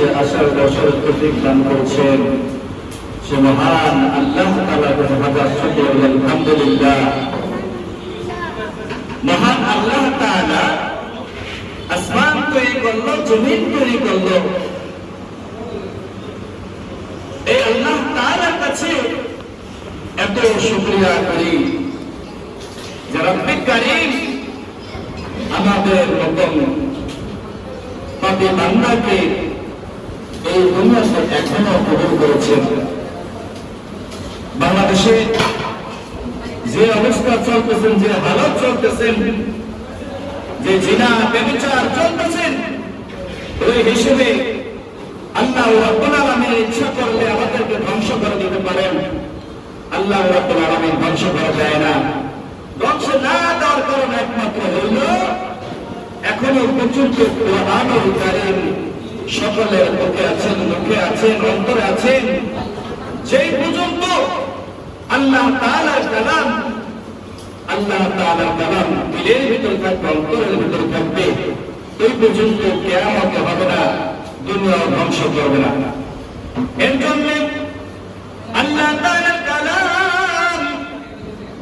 মজলিসে আসার বছর তফিক দান করেছেন সে মহান আল্লাহ তাআলাকে হাজার শুকর আলহামদুলিল্লাহ। মহান আল্লাহ তাআলা আসমান তৈরি জমিন তৈরি এই আল্লাহ কাছে এত শুকরিয়া করি আমাদের পাপি বান্দাকে দুনিয়াতে এখনও কবুল করেছেন। বাংলাদেশে যে অবস্থা চলতেছেন, যে হালত চলতেছেন, যে জিনা ব্যবচার চলতেছেন, ওই হিসেবে আল্লাহ রাব্বুল আলামিন ইচ্ছা করলে আমাদেরকে ধ্বংস করে দিতে পারেন। আল্লাহ রাব্বুল আলামিন ধ্বংস করা যায় না। ধ্বংস না দেওয়ার কারণ একমাত্র হইল, এখনও পর্যন্ত কোরআনুল কারীম সকলের মুখে আছেন মুখে আছেন, অন্তরে আছেন। যেই পর্যন্ত আল্লাহ তাআলার কালাম, আল্লাহ তাআলার কালাম দিলের ভিতর থাকবে, অন্তরের ভিতর থাকবে এই পর্যন্ত কেয়ামত হবে না, দুনিয়া ধ্বংস করবে না। এর জন্য আল্লাহ তাআলার কালাম,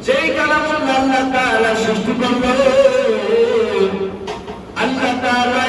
যেই কালাম আল্লাহ তাআলা সৃষ্টি করল, আল্লাহ তাআলা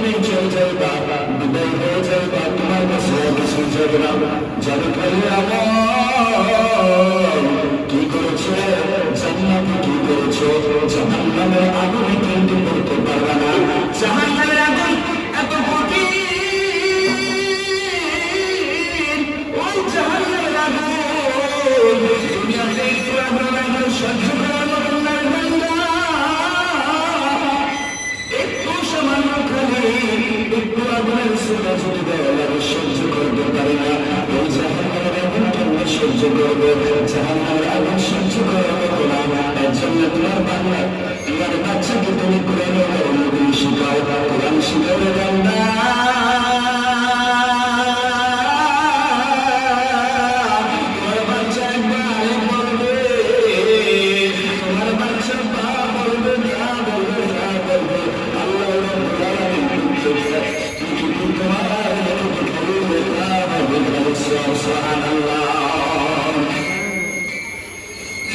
তুমি চলে যাইবা বিদায় হয়ে যাইবা তোমার কাছে কিছু যাবে না যাবে খালি আমার কি করেছে জান্নাতে কি করেছে জাহান্নামের আগুনে কিন্তু করতে পারবে না জাহান্নামের আগুন দেওয়া সহ্য করতে না ওই সহ্য করবে জাহান্নামের আগুন সহ্য মতো না এর জন্য তোমার বাংলা তোমার বাচ্চাকে তুমি কোরআন শিখাও কোরআন শিখাও